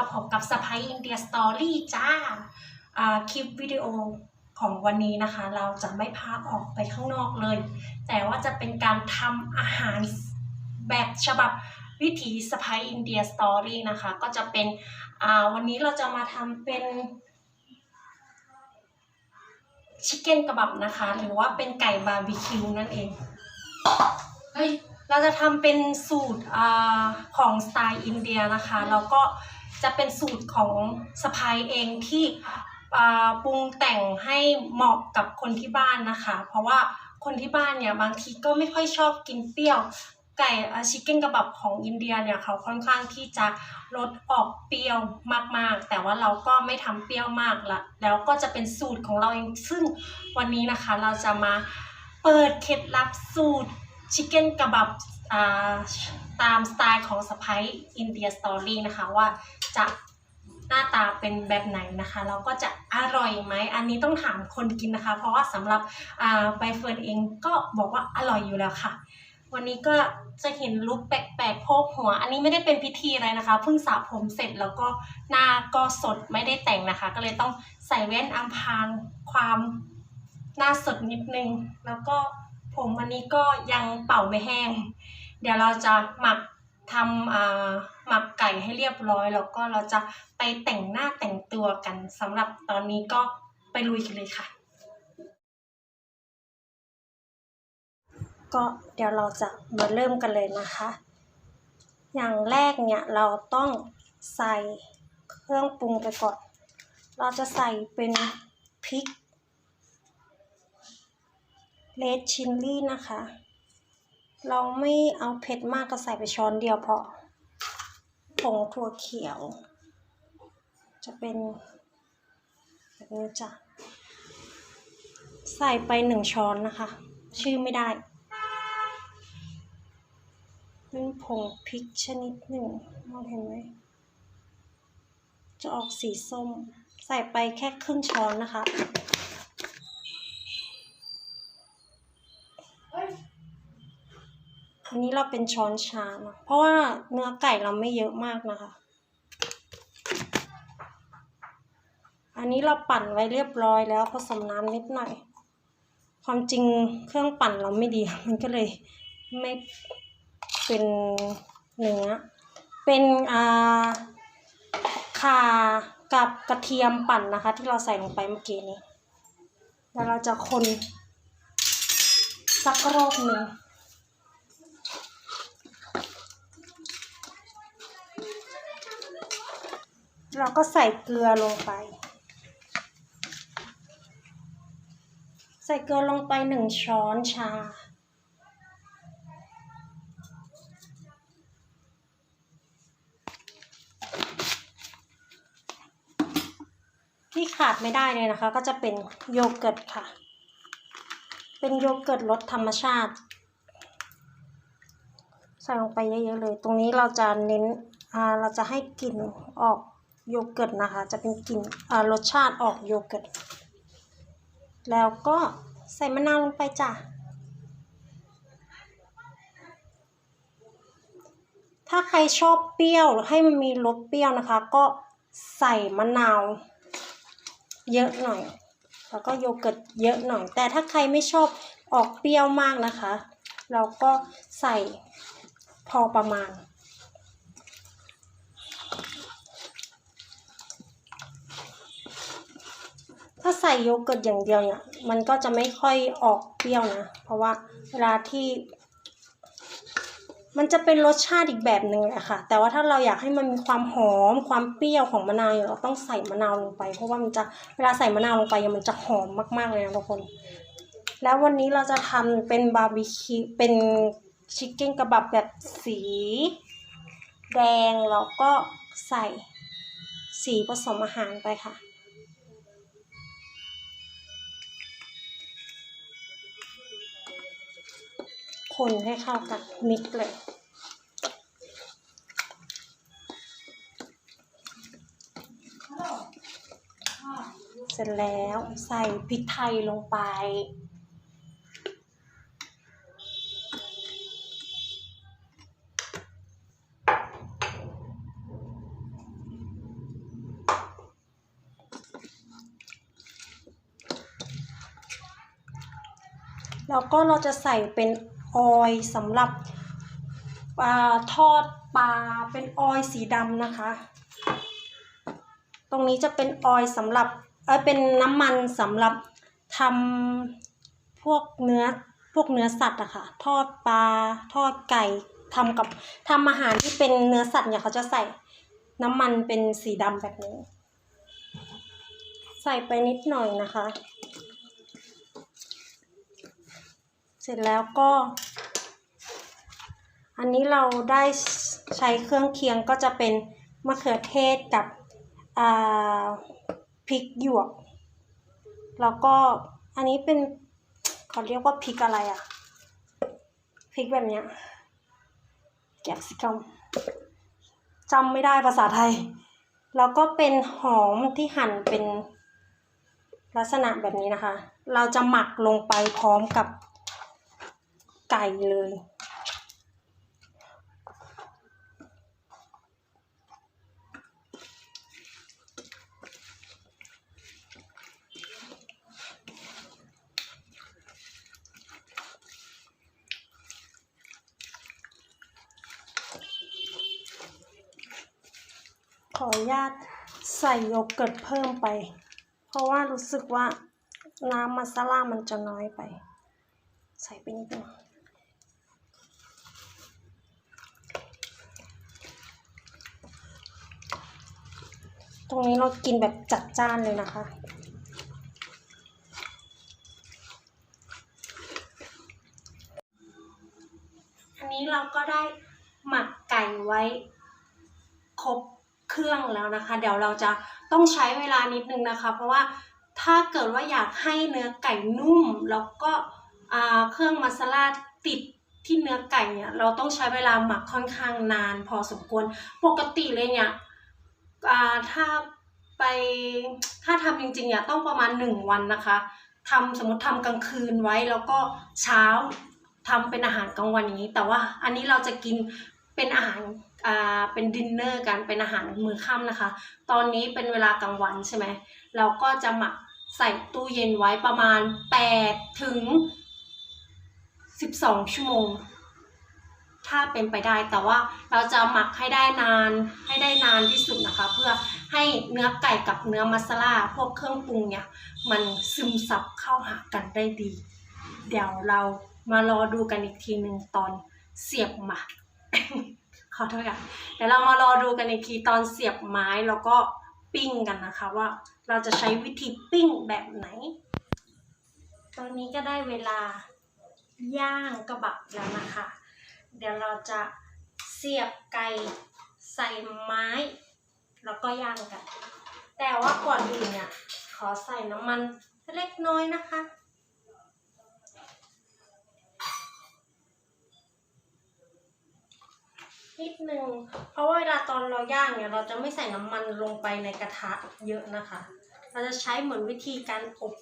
กับกับสไปอินเดียสตอรี่จ้าคลิปวิดีโอของวันนี้นะคะ เราจะไม่พาออกไปข้างนอกเลย แต่ว่าจะเป็นการทำอาหารแบบฉบับวิถีสไปอินเดียสตอรี่นะคะ ก็จะเป็นวันนี้เราจะมาทำเป็นชิคเก้นกระบับนะคะ หรือว่าเป็นไก่บาร์บีคิวนั่นเอง เฮ้ย เราจะทำเป็นสูตรอของสไตล์อินเดียนะคะแล้วก็จะเป็นสูตรของสไปเองที่ปรุงแต่งให้เหมาะกับคนที่บ้านนะคะ เพราะว่าคนที่บ้านเนี่ยบางทีก็ไม่ค่อยชอบกินเปรี้ยวไก่ชิคเก้นกระบับของอินเดียเนี่ยเขาค่อนข้างที่จะลดออกเปรี้ยวมากๆ แต่ว่าเราก็ไม่ทำเปรี้ยวมากละแล้วก็จะเป็นสูตรของเราเองซึ่งวันนี้นะคะเราจะมาเปิดเคล็ดลับสูตรชิคเก้นกระบับอ่า ตามสไตล์ของสไปอินเดียสตอรี่นะคะว่าจะหน้าตาเป็นแบบไหนนะคะแล้วก็จะอร่อยไหมอันนี้ต้องถามคนกินนะคะ เพราะว่าสำหรับใบเฟิร์นเองก็บอกว่าอร่อยอยู่แล้วค่ะ วันนี้ก็จะเห็นลุคแปลกๆโพกหัว อันนี้ไม่ได้เป็นพิธีอะไรนะคะเพิ่งสระผมเสร็จแล้วก็หน้าก็สดไม่ได้แต่งนะคะ ก็เลยต้องใส่แว่นอำพรางความหน้าสดนิดนึงแล้วก็ ผมวันนี้ก็ยังเป่าไม่แห้ง เดี๋ยวเราจะหมักทำอ่าหมักไก่ให้เรียบร้อย แล้วก็เราจะไปแต่งหน้าแต่งตัวกันสำหรับตอนนี้ก็ไปลุยกันเลยค่ะ ก็เดี๋ยวเราจะมาเริ่มกันเลยนะคะ อย่างแรกเนี่ยเราต้องใส่เครื่องปรุงไปก่อน เราจะใส่เป็นพริก เลดชิลลี่นะคะ เราไม่เอาเผ็ดมากก็ใส่ไปช้อนเดียวพอผงถั่วเขียว จะเป็นแบบนี้จ้ะ ใส่ไปหนึ่งช้อนนะคะ ชื่อไม่ได้เป็นผงพริกชนิดหนึ่งมองเห็นไหมจะออกสีส้ม ใส่ไปแค่ครึ่งช้อนนะคะ อันนี้เราเป็นช้อนชาเนะเพราะว่าเนื้อไก่เราไม่เยอะมากนะคะ อันนี้เราปั่นไว้เรียบร้อยแล้วผสมน้ำนิดหน่อย ความจริงเครื่องปั่นเราไม่ดี มันก็เลยไม่เป็นเนื้อ เป็นอ่าข่ากับกระเทียมปั่นนะคะ ที่เราใส่ลงไปเมื่อกี้นี้ แล้วเราจะคนสักรอบหนึ่ง เราก็ใส่เกลือลงไป ใส่เกลือลงไปหนึ่งช้อนชา ที่ขาดไม่ได้เลยนะคะ ก็จะเป็นโยเกิร์ตค่ะ เป็นโยเกิร์ตรสธรรมชาติ ใส่ลงไปเยอะๆเลย ตรงนี้เราจะเน้นเราจะให้กลิ่นออก โยเกิร์ตนะคะ จะเป็นกลิ่นอ่ารสชาติออกโยเกิร์ต แล้วก็ใส่มะนาวลงไปจ้ะ ถ้าใครชอบเปรี้ยวให้มันมีรสเปรี้ยวนะคะ ก็ใส่มะนาวเยอะหน่อย แล้วก็โยเกิร์ตเยอะหน่อย แต่ถ้าใครไม่ชอบออกเปรี้ยวมากนะคะ เราก็ใส่พอประมาณ ถ้าใส่โยเกิร์ตอย่างเดียวเนี่ย มันก็จะไม่ค่อยออกเปรี้ยวนะ เพราะว่าเวลาที่ มันจะเป็นรสชาติอีกแบบหนึ่งแหละค่ะ แต่ว่าถ้าเราอยากให้มันมีความหอม ความเปรี้ยวของมะนาวเราต้องใส่มะนาวลงไป เพราะว่ามันจะ เวลาใส่มะนาวลงไปมันจะหอมมากๆเลยนะทุกคน แล้ววันนี้เราจะทำเป็นบาร์บีคิว เป็นชิคเก้นกระบับแบบสี แดงแล้วก็ใส่สีผสมอาหารไปค่ะ คนให้เข้ากันมิกเลย เสร็จแล้วใส่พริกไทยลงไป แล้วก็เราจะใส่เป็น ออยสำหรับอ่าทอดปลาเป็นออยสีดำนะคะ ตรงนี้จะเป็นออยสำหรับเออเป็นน้ำมันสำหรับทำพวกเนื้อพวกเนื้อสัตว์อะค่ะ ทอดปลาทอดไก่ทำกับทำอาหารที่เป็นเนื้อสัตว์เนี่ยเขาจะใส่น้ำมันเป็นสีดำแบบนี้ ใส่ไปนิดหน่อยนะคะ เส ร็จแล้วก็ อันนี้เราได้ใช้เครื่องเคียงก็จะเป็นมะเขือเทศกับพริกหยวก แล้วก็อันนี้เป็นเขาเรียกว่าพริกอะไรอะพริกแบบเนี้ยแกปซิกัมจำไม่ได้ภาษาไทย แล้วก็เป็นหอมที่หั่นเป็นลักษณะแบบนี้นะคะ เราจะหมักลงไปพร้อมกับ ไก่เลย ขออนุญาตใส่โยเกิร์ตเพิ่มไป เพราะว่ารู้สึกว่าน้ำมาซาล่ามันจะน้อยไป ใส่ไปนิดนึง ตรงนี้เรากินแบบจัดจ้านเลยนะคะ อันนี้เราก็ได้หมักไก่ไว้ครบเครื่องแล้วนะคะ เดี๋ยวเราจะต้องใช้เวลานิดนึงนะคะ เพราะว่าถ้าเกิดว่าอยากให้เนื้อไก่นุ่ม แล้วก็เครื่องมาซาลาติดที่เนื้อไก่เนี่ยเราต้องใช้เวลาหมักค่อนข้างนาน พอสมควรปกติเลยเนี่ย ถ้าไปถ้าทำจริงๆเนี่ยต้องประมาณหนึ่งวันนะคะทำสมมติทำกลางคืนไว้แล้วก็เช้าทำเป็นอาหารกลางวันอย่างนี้ แต่ว่าอันนี้เราจะกินเป็นอาหารอ่าเป็นดินเนอร์กันเป็นอาหารมื้อค่ำนะคะ ตอนนี้เป็นเวลากลางวันใช่ไหมเราก็จะหมักใส่ตู้เย็นไว้ประมาณ8ถึง 12 ชั่วโมง ถ้าเป็นไปได้ แต่ว่าเราจะหมักให้ได้นานให้ได้นานที่สุดนะคะ เพื่อให้เนื้อไก่กับเนื้อมัสลาพวกเครื่องปรุงเนี่ย มันซึมซับเข้าหากันได้ดี เดี๋ยวเรามารอดูกันอีกทีหนึ่งตอนเสียบหมักขอโทษค่ะเดี๋ยวเรามารอดูกันอีกทีตอนเสียบไม้แล้วก็ปิ้งกันนะคะว่าเราจะใช้วิธีปิ้งแบบไหน ตอนนี้ก็ได้เวลาย่างกระบับแล้วนะคะ เดี๋ยวเราจะเสียบไก่ใส่ไม้ แล้วก็ย่างกัน แต่ว่าก่อนอื่นเนี่ยขอใส่น้ำมันเล็กน้อยนะคะนิดนึงเพราะว่าเวลาตอนเราย่างเนี่ยเราจะไม่ใส่น้ำมันลงไปในกระทะเยอะนะคะ เราจะใช้เหมือนวิธีการอบ